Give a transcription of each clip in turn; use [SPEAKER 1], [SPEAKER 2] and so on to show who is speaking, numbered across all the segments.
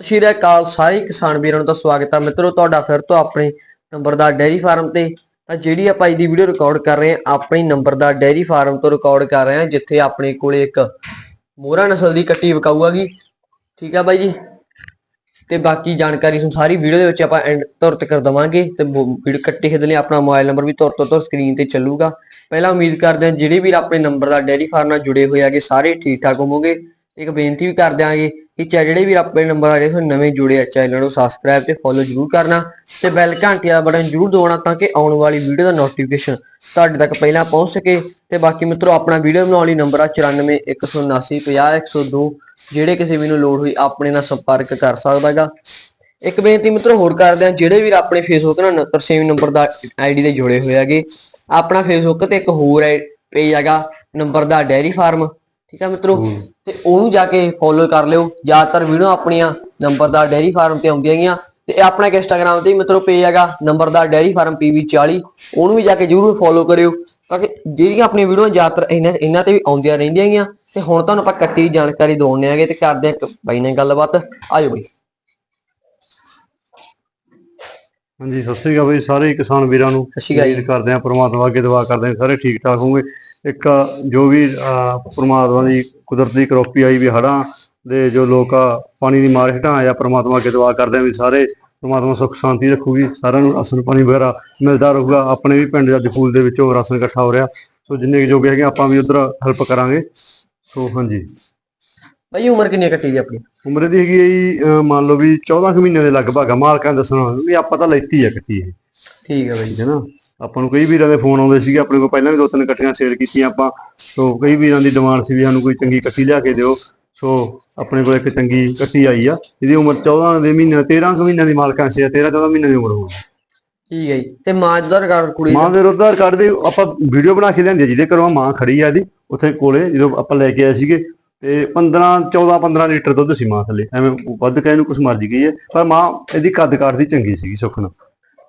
[SPEAKER 1] ਸਤਿ ਸ਼੍ਰੀ ਅਕਾਲ, ਸਾਰੇ ਕਿਸਾਨ ਵੀਰਾਂ ਨੂੰ ਤਾਂ ਸਵਾਗਤ ਹੈ ਮਿੱਤਰੋ, ਤੁਹਾਡਾ ਫਿਰ ਤੋਂ ਆਪਣੇ ਨੰਬਰਦਾਰ ਡੈਰੀ ਫਾਰਮ ਤੇ ਤਾਂ ਜਿਹੜੀ ਆਪਾਂ ਅੱਜ ਦੀ ਵੀਡੀਓ ਰਿਕਾਰਡ ਕਰ ਰਹੇ ਹਾਂ, ਆਪਣੇ ਨੰਬਰਦਾਰ ਡੈਰੀ ਫਾਰਮ ਤੋਂ ਰਿਕਾਰਡ ਕਰ ਰਹੇ ਹਾਂ, ਜਿੱਥੇ ਆਪਣੇ ਕੋਲੇ ਇੱਕ ਮੋਹਰਾ ਨਸਲ ਦੀ ਕੱਟੀ ਵਿਕਾਊ ਹੈਗੀ ਠੀਕ ਆ ਬਾਈ ਜੀ? ਤੇ ਬਾਕੀ ਜਾਣਕਾਰੀ ਤੁਹਾਨੂੰ ਸਾਰੀ ਵੀਡੀਓ ਦੇ ਵਿੱਚ ਆਪਾਂ ਐਂਡ ਤੌਰ ਤੇ ਕਰ ਦਵਾਂਗੇ ਤੇ ਵੀਡੀਓ ਕੱਟੀ ਖਰੀਦਣ ਲਈ, ਆਪਣਾ ਮੋਬਾਈਲ ਨੰਬਰ ਵੀ ਤੌਰ ਤੋਂ ਸਕਰੀਨ ਤੇ ਚੱਲੂਗਾ। ਪਹਿਲਾਂ ਉਮੀਦ ਕਰਦੇ ਹਾਂ, ਜਿਹੜੇ ਵੀ ਆਪਣੇ ਨੰਬਰ ਦਾ ਡੈਰੀ ਫਾਰਮ ਨਾਲ ਜੁੜੇ ਹੋਏ ਹੈਗੇ, ਸਾਰੇ ਠੀਕ ਠਾਕ ਹੋਵੋਗੇ। ਇੱਕ ਬੇਨਤੀ ਵੀ ਕਰ ਦਿਆਂਗੇ ਕਿ ਚਾਹੇ ਜਿਹੜੇ ਵੀ ਆਪਣੇ ਨੰਬਰ ਆ ਜਿਹੜੇ ਨਵੇਂ ਜੁੜੇ ਆ, ਚੈਨਲ ਨੂੰ ਸਬਸਕ੍ਰਾਈਬ ਤੇ ਫੋਲੋ ਜਰੂਰ ਕਰਨਾ ਤੇ ਬੈਲ ਘੰਟੀ ਦਾ ਬਟਨ ਜਰੂਰ ਦਬਾਉਣਾ ਤਾਂ ਕਿ ਆਉਣ ਵਾਲੀ ਵੀਡੀਓ ਦਾ ਨੋਟੀਫਿਕੇਸ਼ਨ ਤੁਹਾਡੇ ਤੱਕ ਪਹਿਲਾਂ ਪਹੁੰਚ ਸਕੇ ਤੇ ਬਾਕੀ ਮਿੱਤਰੋ, ਆਪਣਾ ਵੀਡੀਓ ਬਣਾਉਣ ਲਈ ਨੰਬਰ ਆ 9417950102 ਜਿਹੜੇ ਕਿਸੇ ਵੀ ਨੂੰ ਲੋੜ ਹੋਈ ਆਪਣੇ ਨਾਲ ਸੰਪਰਕ ਕਰ ਸਕਦਾ ਹੈਗਾ। ਇੱਕ ਬੇਨਤੀ ਮਿੱਤਰੋ, ਹੋਰ ਕਰਦੇ ਆ ਜਿਹੜੇ ਵੀ ਆਪਣੇ ਫੇਸਬੁੱਕ ਨਾਲ ਤਰਸੇਮ ਨੰਬਰ ਦਾ ਆਈਡੀ ਤੇ ਜੁੜੇ ਹੋਏ ਹੈਗੇ, ਆਪਣਾ ਫੇਸਬੁੱਕ ਤੇ ਇੱਕ ਹੋਰ ਪੇਜ ਹੈਗਾ ਨੰਬਰ ਦਾ ਡੈਰੀ ਫਾਰਮ ਠੀਕ ਆ ਮਿੱਤਰੋ? ਤੇ ਉਹਨੂੰ ਜਾ ਕੇ ਫੋਲੋ ਕਰ ਲਿਓ। ਜ਼ਿਆਦਾਤਰ ਵੀਡੀਓ ਆਪਣੀਆਂ ਨੰਬਰਦਾਰ ਡੈਰੀ ਫਾਰਮ ਤੇ ਆਉਂਦੀਆਂ ਗੀਆਂ ਤੇ ਇਹ ਆਪਣਾ ਇੰਸਟਾਗ੍ਰam ਤੇ ਮਿੱਤਰੋ ਪੇਜ ਹੈਗਾ ਨੰਬਰਦਾਰ ਡੈਰੀ ਫਾਰਮ PV40 ਉਹਨੂੰ ਵੀ ਜਾ ਕੇ ਜਰੂਰ ਫੋਲੋ ਕਰਿਓ। ਤਾਂ ਕਿ ਜਿਹੜੀਆਂ ਆਪਣੀਆਂ ਵੀਡੀਓ ਜ਼ਿਆਦਾਤਰ ਇਹਨਾਂ ਇਹਨਾਂ ਤੇ ਵੀ ਆਉਂਦੀਆਂ ਰਹਿੰਦੀਆਂ ਗੀਆਂ ਤੇ ਹੁਣ ਤੁਹਾਨੂੰ ਆਪਾਂ ਕੱਟੀ ਜਾਣਕਾਰੀ ਦਵਾਉਣੇ ਆਗੇ ਤੇ ਕਰਦੇ ਆ ਇੱਕ ਬਾਈ ਨਾਲ ਗੱਲਬਾਤ। ਆਜੋ ਬਾਈ।
[SPEAKER 2] ਹਾਂਜੀ ਸਤਿ ਸ੍ਰੀ ਅਕਾਲ ਬਈ। ਸਾਰੇ ਹੀ ਕਿਸਾਨ ਵੀਰਾਂ ਨੂੰ
[SPEAKER 1] ਸਤਿ ਸ਼੍ਰੀ ਅਕਾਲ
[SPEAKER 2] ਕਰਦੇ ਆ ਪ੍ਰਮਾਤਮਾ ਅੱਗੇ ਦੁਆ ਕਰਦੇ ਆ ਸਾਰੇ ਠੀਕ ਠਾਕ ਹੋਣਗੇ ਇੱਕ ਜੋ ਵੀ ਪ੍ਰਮਾਤਮਾ ਦੀ ਕੁਦਰਤੀ ਕਰੋਪੀ ਆਈ ਵੀ ਹੜਾਂ ਦੇ ਜੋ ਲੋਕ ਆ, ਪਾਣੀ ਦੀ ਮਾਰ ਹੇਠਾਂ ਆਇਆ ਪ੍ਰਮਾਤਮਾ ਅੱਗੇ ਦੁਆ ਕਰਦੇ ਆ ਵੀ ਸਾਰੇ ਪ੍ਰਮਾਤਮਾ ਸੁੱਖ ਸ਼ਾਂਤੀ ਰੱਖੂਗੀ ਸਾਰਿਆਂ ਨੂੰ ਰਾਸ਼ਨ ਪਾਣੀ ਵਗੈਰਾ ਮਿਲਦਾ ਰਹੂਗਾ ਆਪਣੇ ਵੀ ਪਿੰਡ ਅੱਜ ਫੂਲ ਦੇ ਵਿੱਚੋਂ ਰਾਸ਼ਨ ਇਕੱਠਾ ਹੋ ਰਿਹਾ। ਸੋ ਜਿੰਨੇ ਜੋਗੇ ਹੈਗੇ ਆਪਾਂ ਵੀ ਉਧਰ ਹੈਲਪ ਕਰਾਂਗੇ। ਸੋ ਹਾਂਜੀ।
[SPEAKER 1] ਬਾਈ ਉਮਰ ਕਿੰਨੀ ਹੈ ਕੱਟੀ ਦੀ ਆਪਣੀ?
[SPEAKER 2] ਉਮਰ ਦੀ ਹੈਗੀ ਹੈ ਜੀ ਮੰਨ ਲਓ ਵੀ 14 ਕੁ ਮਹੀਨੇ ਦੇ ਲਗਭਗ ਆ। ਮਾਲਕਾਂ ਦੱਸਣਾ ਵੀ ਆਪਾਂ ਤਾਂ ਲੈਤੀ ਆ ਕੱਟੀ ਇਹ।
[SPEAKER 1] ਠੀਕ ਹੈ ਬਾਈ
[SPEAKER 2] ਠੀਕ ਹੈ ਨਾ? ਆਪਾਂ ਨੂੰ ਕਈ ਵੀਰਾਂ ਦੇ ਫੋਨ ਆਉਂਦੇ ਸੀਗੇ ਆਪਣੇ ਕੋਲ ਪਹਿਲਾਂ ਵੀ ਦੋ ਤਿੰਨ ਕੱਟੀਆਂ ਸੇਲ ਕੀਤੀਆਂ ਆਪਾਂ। ਸੋ ਕਈ ਵੀਰਾਂ ਦੀ ਡਿਮਾਂਡ ਸੀ ਵੀ ਸਾਨੂੰ ਕੋਈ ਚੰਗੀ ਕੱਟੀ ਲਿਆ ਕੇ ਦਿਓ। ਸੋ ਆਪਣੇ ਕੋਲ ਇੱਕ ਚੰਗੀ ਕੱਟੀ ਆਈ ਆ। ਇਹਦੀ ਉਮਰ 14 ਦੇ ਮਹੀਨੇ 13 ਕੁ ਮਹੀਨਿਆਂ ਦੀ ਮਾਲਕਾਂ ਸੀ 13 14 ਮਹੀਨੇ ਦੀ ਉਮਰ ਹੋਊਗੀ
[SPEAKER 1] ਠੀਕ ਹੈ ਜੀ। ਤੇ ਮਾਂ ਦਾ ਰਿਕਾਰਡ ਕੁੜੀ ਦਾ
[SPEAKER 2] ਮਾਂ ਦੇ? ਰੋਦਾਰ ਕੱਢ ਦੇ ਆਪਾਂ ਵੀਡੀਓ ਬਣਾ ਕੇ ਲਿਆਂਦੀ ਜਿਹਦੇ ਘਰੋਂ ਮਾਂ ਖੜੀ ਆ ਇਹਦੀ ਉੱਥੇ ਕੋਲੇ ਜਦੋਂ ਆਪਾਂ ਲੈ ਕੇ ਆਏ ਸੀਗੇ। ਤੇ 15 14 15 ਲੀਟਰ ਦੁੱਧ ਸੀ ਮਾਂ ਥੱਲੇ। ਐਵੇਂ ਵੱਧ ਕਹਿ ਨੂੰ ਕੁਛ ਮਰਜ਼ੀ ਗਈ ਹੈ ਪਰ ਮਾਂ ਇਹਦੀ ਕੱਦ ਕਾਠ ਦੀ ਚੰਗੀ ਸੀਗੀ ਸੁਖਣਾ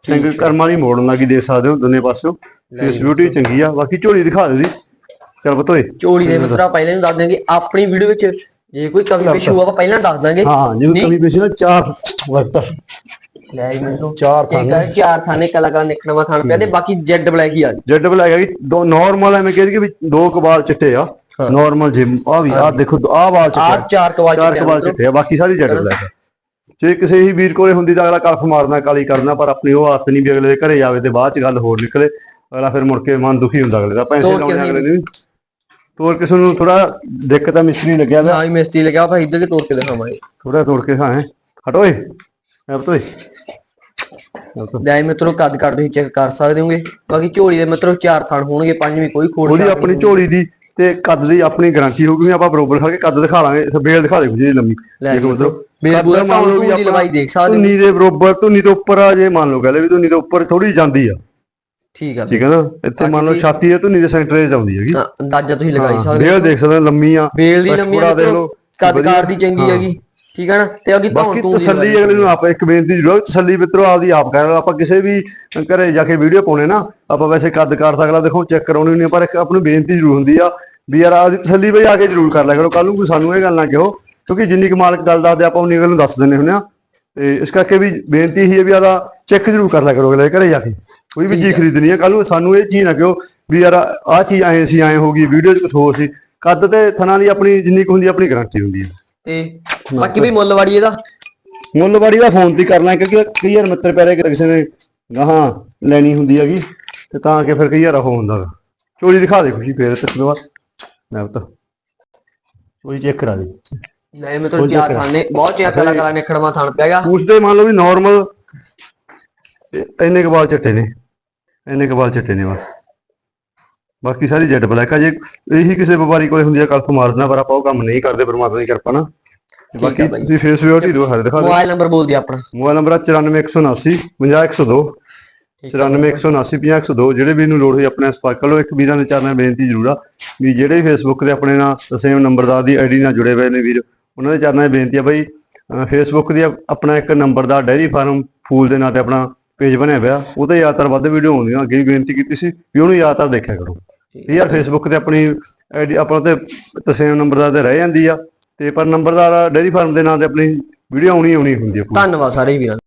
[SPEAKER 2] ਸਿੰਘ ਕਰਮਾਂ ਦੀ ਮੋੜਨ ਲੱਗੀ ਦੇਖ ਸਕਦੇ ਹੋ ਦੋਨੇ ਪਾਸਿਓਂ? ਫੇਸ ਬਿਊਟੀ ਚੰਗੀ ਆ। ਬਾਕੀ ਝੋਲੀ ਦਿਖਾ ਦੇ ਦੀ ਚਲ ਬਤੋਏ
[SPEAKER 1] ਚੋੜੀ ਦੇ ਮਿੱਤਰਾ ਪਹਿਲਾਂ ਹੀ ਦੱਸ ਦਿਆਂਗੇ। ਆਪਣੀ ਵੀਡੀਓ ਵਿੱਚ ਜੇ ਕੋਈ ਕਮੀ ਪੇਸ਼ੀ ਹੋਊ ਆਪਾਂ ਪਹਿਲਾਂ ਦੱਸ ਦਾਂਗੇ
[SPEAKER 2] ਹਾਂ ਜਿਵੇਂ ਕਮੀ ਪੇਸ਼ੀ ਨਾ ਚਾਰ ਵਕਤ
[SPEAKER 1] ਲੈ ਜੀ ਮਿੱਤਰੋ।
[SPEAKER 2] ਚਾਰ
[SPEAKER 1] ਕਰ ਚਾਰ ਥਾਨੇ ਕਲਾਕਾਰ ਨਿਕਲਵਾ ਖਾਣ ਪਿਆ ਤੇ ਬਾਕੀ ਜੈਡ ਬਲੈਕ ਹੀ ਆ ਜੀ।
[SPEAKER 2] ਜੈਡ ਬਲੈਕ ਹੈਗੀ ਦੋ ਨਾਰਮਲ ਐਵੇਂ ਕਹਿੰਦੇ ਕਿ ਵੀ ਦੋ ਕਬਾਲ ਚਿੱਟੇ ਆ। ਨਾਰਮਲ ਜਿਮ ਆ ਵੀ ਆ ਦੇਖੋ ਆ ਵਾਲ ਚਿੱਟੇ ਆ।
[SPEAKER 1] ਚਾਰ
[SPEAKER 2] ਕਬਾਲ ਚਿੱਟੇ ਆ ਬਾਕੀ ਸਾਰੀ ਜੈਡ ਬਲੈਕ ਆ। ਜੇ ਕਿਸੇ ਹੀ ਵੀਰ ਕੋਲੇ ਹੁੰਦੀ ਤਾਂ ਅਗਲਾ ਕਲਫ ਮਾਰਨਾ ਕਾਲੀ ਕਰਨਾ ਪਰ ਆਪਣੀ ਉਹ ਆਦਤ ਨਹੀਂ ਵੀ ਅਗਲੇ ਦੇ ਘਰੇ ਜਾਵੇ ਤੇ ਬਾਅਦ ਚ ਗੱਲ ਹੋਰ ਨਿਕਲੇ। ਅਗਲਾ ਫਿਰ ਮੁੜ ਕੇ ਮਨ ਦੁਖੀ ਹੁੰਦਾ ਅਗਲੇ ਦਾ ਪੈਸੇ
[SPEAKER 1] ਕੇ
[SPEAKER 2] ਲਾਉਣੇ ਅਗਲੇ ਨੇ। ਤੋਰ ਕਿਸੇ ਨੂੰ ਥੋੜਾ ਦਿੱਕਤ ਆ ਮਿਸਤਰੀ ਲੱਗਿਆ ਵਾ
[SPEAKER 1] ਹਾਂ ਮਿਸਤਰੀ ਲਗਿਆ ਭਾਈ ਇੱਧਰ ਕੇ ਤੋੜ ਕੇ ਦਿਖਾਵਾਂਗੇ।
[SPEAKER 2] ਥੋੜਾ ਤੋੜ ਕੇ ਹਾਂ ਹਟੋਏ ਐਬ ਤੋਏ
[SPEAKER 1] ਲੈ ਮਿੱਤਰੋ ਕੱਦ ਕੱਟ ਤੁਸੀਂ ਚੈੱਕ ਕਰ ਸਕਦੇ ਹੋਗੇ। ਬਾਕੀ ਝੋਲੀ ਦੇ ਮਿੱਤਰੋ ਚਾਰ ਥਣ ਹੋਣਗੇ ਪੰਜਵੀਂ ਕੋਈ ਖੋੜ
[SPEAKER 2] ਉਹਦੀ ਆਪਣੀ ਝੋਲੀ ਦੀ ਤੇ ਕੱਦ ਦੀ ਆਪਣੀ ਗਾਰੰਟੀ ਹੋਊਗੀ ਆਪਾਂ ਬਰੋਬਰ ਖਾ ਕੇ ਕੱਦ ਦਿਖਾ ਲਾਂਗੇ। ਬੇਲ ਦਿਖਾ ਦੇ ਜੀ ਲੰਮੀ। ਦੇਖੋ
[SPEAKER 1] ਮਿੱਤਰੋ,
[SPEAKER 2] ਉਧਰੋਂ
[SPEAKER 1] ਬੇਲ ਪੂਰਾ ਪਾਉਣ ਦੀ ਲੰਬਾਈ ਦੇਖ ਸਕਦੇ
[SPEAKER 2] ਧੁੰਨੀ ਦੇ ਬਰੋਬਰ ਧੁੰਨੀ ਤੋਂ ਉੱਪਰ ਆ ਜੇ ਮੰਨ ਲਓ ਕਹਿੰਦੇ ਵੀ ਧੁੰਨੀ ਦੇ ਉੱਪਰ ਥੋੜੀ ਜਾਂਦੀ ਆ।
[SPEAKER 1] ਠੀਕ ਆ
[SPEAKER 2] ਠੀਕ ਹੈ ਨਾ? ਇੱਥੇ ਮੰਨ ਲਓ ਛਾਤੀ ਦੇ ਧੁੰਨੀ ਦੇ ਸੈਂਟਰ 'ਚ ਆਉਂਦੀ ਹੈਗੀ।
[SPEAKER 1] ਅੰਦਾਜ਼ਾ ਤੁਸੀਂ ਲਗਾਈ ਸਕਦੇ
[SPEAKER 2] ਬੇਲ ਦੇਖ ਸਕਦੇ ਲੰਮੀ ਆ।
[SPEAKER 1] ਬੇਲ ਦੀ ਲੰਮੀ
[SPEAKER 2] ਪੂਰਾ ਦੇਖ ਲਓ।
[SPEAKER 1] ਕੱਦ ਕਾਰ ਦੀ ਚੰਗੀ ਹੈਗੀ। ਠੀਕ ਹੈ ਨਾ? ਤੇ ਅੱਗੇ ਧੌਣ ਤੂੰ
[SPEAKER 2] ਤਸੱਲੀ ਅਗਲੇ ਨੂੰ ਆਪਾਂ ਇੱਕ ਬੇਨਤੀ ਜ਼ਰੂਰ ਤਸੱਲੀ ਮਿੱਤਰੋ ਆਪਦੀ ਆਪ ਕਰ ਆਪਾਂ ਕਿਸੇ ਵੀ ਘਰੇ ਜਾ ਕੇ ਵੀਡੀਓ ਪਾਉਣੇ ਨਾ ਆਪਾਂ ਵੈਸੇ ਕੱਦ ਕਾਰ ਤਾਂ ਅਗਲਾ ਦੇਖੋ ਚੈੱਕ ਕਰਾਉਣੀ ਨਹੀਂ ਪਰ ਇੱਕ ਆਪਣੀ ਬੇਨਤੀ ਜ਼ਰੂਰ ਹੁੰਦੀ ਆ ਵੀ ਯਾਰ ਆਪਦੀ ਤਸੱਲੀ ਬਈ ਆ ਕੇ ਜ਼ਰੂਰ ਕਰ ਲਿਆ ਕਰੋ। ਕੱਲ ਨੂੰ ਕੋਈ ਸਾਨੂੰ ਇਹ ਗੱਲ ਨਾ ਕਹੋ ਕਿਉਂਕਿ ਜਿੰਨੀ ਕੁ ਮਾਲਕ ਗੱਲ ਦੱਸਦੇ ਆਪਾਂ ਉਨੀ ਅਗਲੇ ਨੂੰ ਦੱਸ ਦਿੰਦੇ ਹੁੰਦੇ ਆ। ਤੇ ਇਸ ਕਰਕੇ ਵੀ ਬੇਨਤੀ ਹੀ ਹੈ ਵੀ ਆਦਾ ਚੈੱਕ ਜ਼ਰੂਰ ਕਰ ਲਿਆ ਕਰੋ ਅਗਲੇ ਘਰੇ ਜਾ ਕੇ। ਕੋਈ ਵੀ ਚੀਜ਼ ਖਰੀਦਣੀ ਹੈ ਕੱਲ ਨੂੰ ਸਾਨੂੰ ਇਹ ਚੀਜ਼ ਨਾ ਕਹੋ ਵੀ ਯਾਰ ਆਹ ਚੀਜ਼ ਐਂ ਸੀ ਐਂ ਹੋ ਗਈ ਵੀਡੀਓ 'ਚ ਕੁਝ ਹੋਰ ਸੀ। ਕੱਦ ਤੇ ਥਣਾ ਦੀ ਆਪਣੀ ਜਿੰਨੀ ਕੁ ਹੁੰਦੀ ਆ, ਆਪਣੀ ਗਾਰੰਟੀ ਹੁੰਦੀ ਹੈ
[SPEAKER 1] ਤੇ ਬਾਕੀ ਵੀ ਮੁੱਲਵਾੜੀ ਇਹਦਾ?
[SPEAKER 2] ਮੁੱਲਵਾੜੀ ਦਾ ਫੋਨ ਤੇ ਕਰਨਾ ਕਿਉਂਕਿ ਕਈ ਵਾਰ ਮਿੱਤਰ ਪਿਆਰੇ ਕਿ ਕਿਸੇ ਨੇ ਗਾਹਾਂ ਲੈਣੀ ਹੁੰਦੀ ਹੈਗੀ ਤੇ ਤਾਂ ਕਿ ਫਿਰ ਕਈ ਵਾਰ ਉਹ ਹੁੰਦਾ। ਚੋਰੀ ਦਿਖਾ ਦੇ ਖੁਸ਼ੀ ਫੇਰ ਤੇ ਬਾਅਦ। ਮੈਂ ਬਤਾ ਚੋਰੀ ਚੈੱਕ ਕਰਾ ਦੇ।
[SPEAKER 1] ਲੈ ਮੈਂ ਤੁਹਾਨੂੰ ਚਾਰ ਥਾਨੇ ਬਹੁਤ ਥਾਣ ਪਿਆਗਾ
[SPEAKER 2] ਪੂਛਦੇ ਮੰਨ ਲਓ ਵੀ ਨਾਰਮਲ ਇੰਨੇ ਕਬਾਲ ਚਿੱਟੇ ਨੇ। ਇੰਨੇ ਕਬਾਲ ਚਿੱਟੇ ਨੇ ਬਸ। ਬਾਕੀ ਸਾਰੀ ਜੈਡ ਬਲੈਕ ਆ। ਜੇ ਇਹੀ ਕਿਸੇ ਵਪਾਰੀ ਕੋਲੇ ਹੁੰਦੀ ਆ ਕਲਪ ਮਾਰ ਦੇਣਾ ਪਰ ਆਪਾਂ ਉਹ ਕੰਮ ਨਹੀਂ ਕਰਦੇ ਪਰਮਾਤਮਾ ਦੀ ਕਿਰਪਾ ਨਾਲ। ਤੇ ਬਾਕੀ। ਤੁਸੀਂ ਫੇਸ ਦਿਖਾ ਦੇ ਦਿਖਾ ਦੇ
[SPEAKER 1] ਮੋਬਾਈਲ ਨੰਬਰ ਬੋਲ ਦਿਓ ਆਪਣਾ।
[SPEAKER 2] ਮੋਬਾਈਲ ਨੰਬਰ ਆ 94179 50102 94179 ਜਿਹੜੇ ਵੀ ਨੂੰ ਲੋੜ ਹੋਈ ਆਪਣੇ ਸੰਪਰਕ ਲਓ। ਇੱਕ ਵੀਰਾਂ ਦੇ ਚਰਨਾਂ ਬੇਨਤੀ ਜ਼ਰੂਰ ਆ ਵੀ ਜਿਹੜੇ ਫੇਸਬੁੱਕ ਤੇ ਆਪਣੇ ਨਾਲ ਸੇਮ ਨੰਬਰਦਾਰ ਦੀ ਆਈਡੀ ਨਾਲ ਜੁੜੇ ਹੋਏ ਨੇ ਵੀਰ ਉਹਨਾਂ ਦੇ ਚਰਨਾਂ 'ਚ ਬੇਨਤੀ ਆ ਬਈ ਫੇਸਬੁੱਕ ਦੀ ਆਪਣਾ ਇੱਕ ਨੰਬਰਦਾਰ ਡੈਰੀ ਫਾਰਮ ਫੂਲ ਦੇ ਨਾਂ ਤੇ ਆਪਣਾ ਪੇਜ ਬਣਿਆ ਹੋਇਆ। ਉਹ ਤੇ ਜ਼ਿਆਦਾਤਰ ਵੱਧ ਵੀਡੀਓ ਆਉਂਦੀਆਂ। ਅੱਗੇ ਬੇਨਤੀ ਕੀਤੀ ਸੀ ਵੀ ਉਹਨੂੰ ਜ਼ਿਆਦਾਤਰ ਦੇਖਿਆ ਕਰੋ। ਠੀਕ ਯਾਰ ਫੇਸਬੁੱਕ ਤੇ ਆਪਣੀ ਆਈਡੀ ਆਪਣਾ ਤੇ ਤਸੇਮ ਨੰਬਰਦਾਰ ਤੇ ਰਹਿ ਜਾਂਦੀ ਆ। ਤੇ ਪਰ ਨੰਬਰਦਾਰ ਡੈਰੀ ਫਾਰਮ ਦੇ ਨਾਂ ਤੇ ਆਪਣੀ ਵੀਡੀਓ ਆਉਣੀ ਆਉਣੀ ਹੁੰਦੀ ਆ
[SPEAKER 1] ਧੰਨਵਾਦ ਸਾਰੇ ਵੀਰਾਂ ਦਾ।